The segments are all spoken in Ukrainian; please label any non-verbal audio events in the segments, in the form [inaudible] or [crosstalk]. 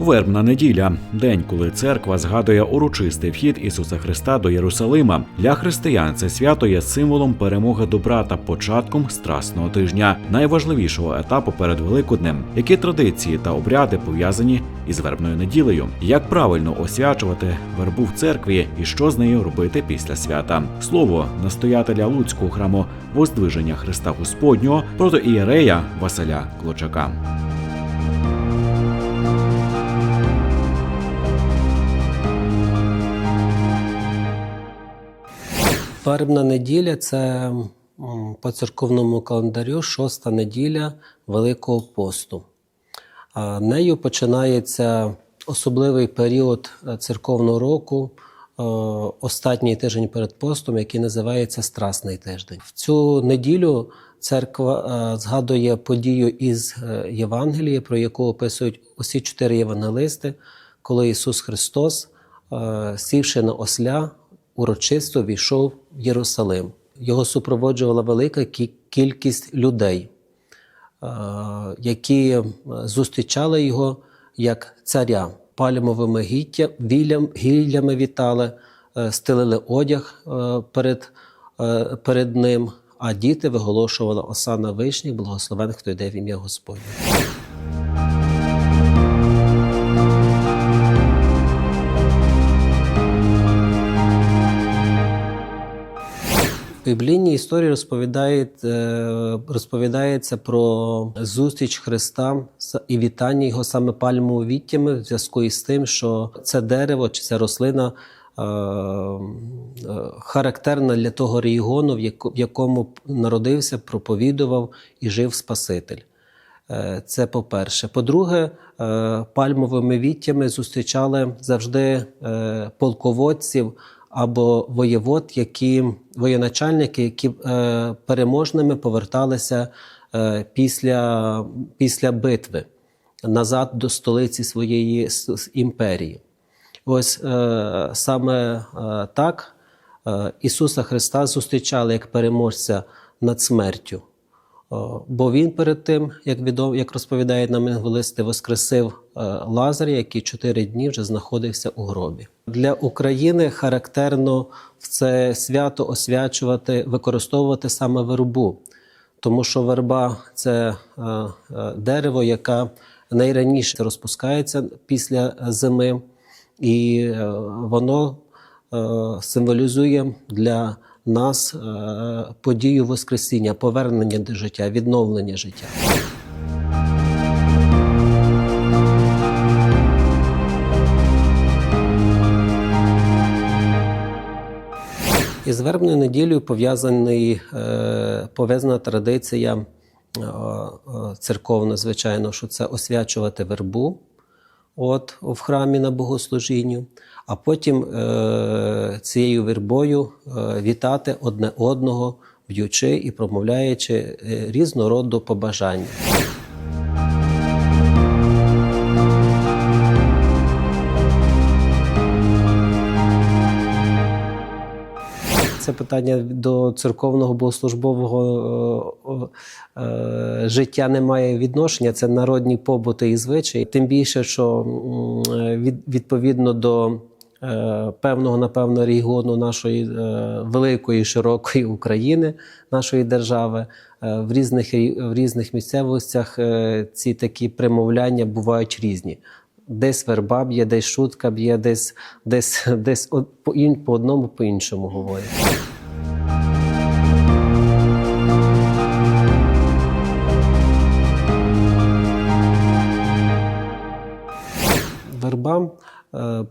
Вербна неділя день, коли церква згадує урочистий вхід Ісуса Христа до Єрусалима. Для християн це свято є символом перемоги добра та початком страсного тижня, найважливішого етапу перед Великоднем. Які традиції та обряди пов'язані із вербною неділею? Як правильно освячувати вербу в церкві і що з нею робити після свята? Слово настоятеля Луцького храму Воздвиження Христа Господнього проти ієрея Василя Клочака. Вербна неділя це по церковному календарю шоста неділя Великого посту. Нею починається особливий період е, церковного року, е, останній тиждень перед постом, який називається Страсний тиждень. В цю неділю церква е, згадує подію із Євангелія, про яку описують усі чотири євангелисти, коли Ісус Христос, сівши на осля, урочисто війшов в Єрусалим. Його супроводжувала велика кількість людей, е, які е, зустрічали його як царя. Пальмовими гіллями вітали, е, стелили одяг перед, перед ним, а діти виголошували Осана Вишніх, благословених, хто йде в ім'я Господнє. В біблійній історії розповідає, е, розповідається про зустріч Христа і вітання його саме пальмовими віттями в зв'язку із тим, що це дерево чи ця рослина е, е, характерна для того регіону, в якому народився, проповідував і жив Спаситель. Це по-перше. По-друге, пальмовими віттями зустрічали завжди полководців або воєвод, які воєначальники, які е, переможними поверталися е, після, після битви назад до столиці своєї імперії. Ось е, саме е, так е, Ісуса Христа зустрічали як переможця над смертю. О, Бо він перед тим, як відомо, як розповідає нам евангелисти, воскресив е, Лазаря, який чотири дні вже знаходився у гробі. Для України характерно в це свято освячувати, використовувати саме вербу, тому що верба це е, е, дерево, яке найраніше розпускається після зими, і е, воно е, символізує для нас е, подію Воскресіння, повернення до життя, відновлення життя. Із вербною неділею пов'язаний, е, пов'язана традиція е, церковна, звичайно, що це освячувати вербу от, в храмі на богослужінню, а потім е, цією вербою е, вітати одне одного, б'ючи і промовляючи е, різного роду побажання. Це питання до церковного богослужбового е, е, життя не має відношення. Це народні побути і звичаї. Тим більше, що е, від, відповідно до е, певного, напевно, регіону нашої е, великої широкої України, нашої держави, е, в різних в різних місцевостях е, ці такі примовляння бувають різні. Десь верба б'є, десь шутка б'є, десь, десь, [laughs] десь по, ін- по одному, по іншому говорять. Верба е,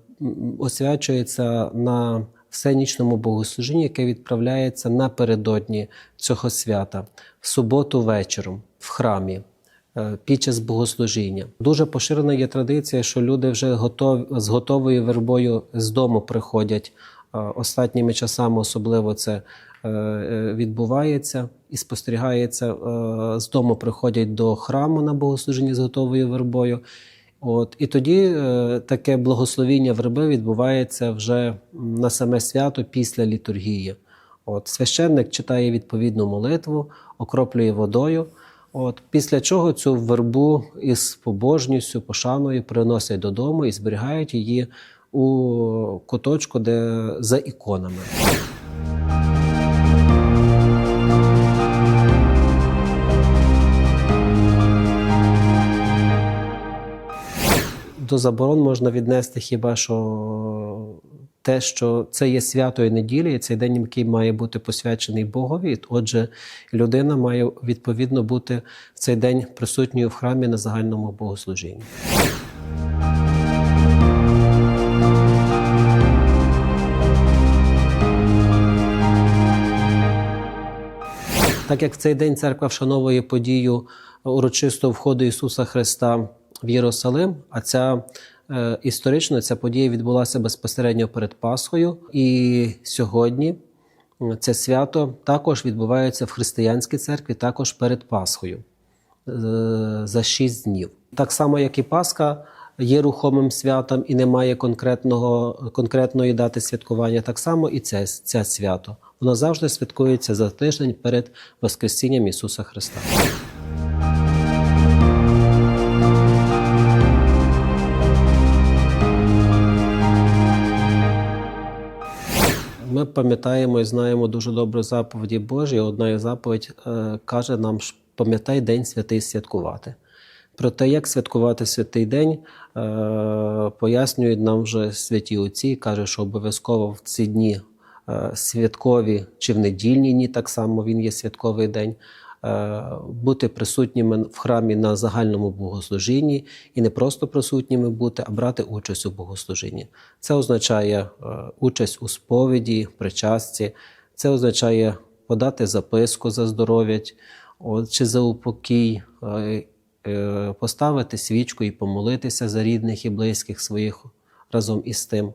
освячується на всенічному богослужінні, яке відправляється напередодні цього свята, в суботу вечором в храмі. Е, Під час богослужіння дуже поширена є традиція, що люди вже готові з готовою вербою з дому приходять. Е, Останніми часами особливо це е, відбувається і спостерігається. З дому приходять до храму на богослужіння з готовою вербою. От, і тоді таке благословіння верби відбувається вже на саме свято після літургії. От, священник читає відповідну молитву, окроплює водою. От, після чого цю вербу із побожністю, пошаною приносять додому і зберігають її у куточку, де за іконами. До заборон можна віднести хіба що те, що це є святою неділі, і цей день, який має бути посвячений Богові. Отже, людина має відповідно бути в цей день присутньою в храмі на загальному богослужінні. Так як в цей день церква вшановує подію урочистого входу Ісуса Христа в Єрусалим, а ця історично ця подія відбулася безпосередньо перед Пасхою. І сьогодні це свято також відбувається в християнській церкві, також перед Пасхою е, за шість днів. Так само, як і Пасха є рухомим святом і немає конкретного, конкретної дати святкування, так само і це, це свято. Воно завжди святкується за тиждень перед Воскресінням Ісуса Христа. Пам'ятаємо і знаємо дуже добре заповіді Божі. Одна із заповідь е, каже нам, пам'ятай день святий святкувати. Про те, як святкувати святий день, е, пояснюють нам вже святі отці, каже, що обов'язково в ці дні е, святкові чи в недільні дні, так само він є святковий день. Е, Бути присутніми в храмі на загальному богослужінні і не просто присутніми бути, а брати участь у богослужінні. Це означає е, участь у сповіді, причасті, це означає подати записку за здоров'я чи за упокій, е, поставити свічку і помолитися за рідних і близьких своїх разом із тим.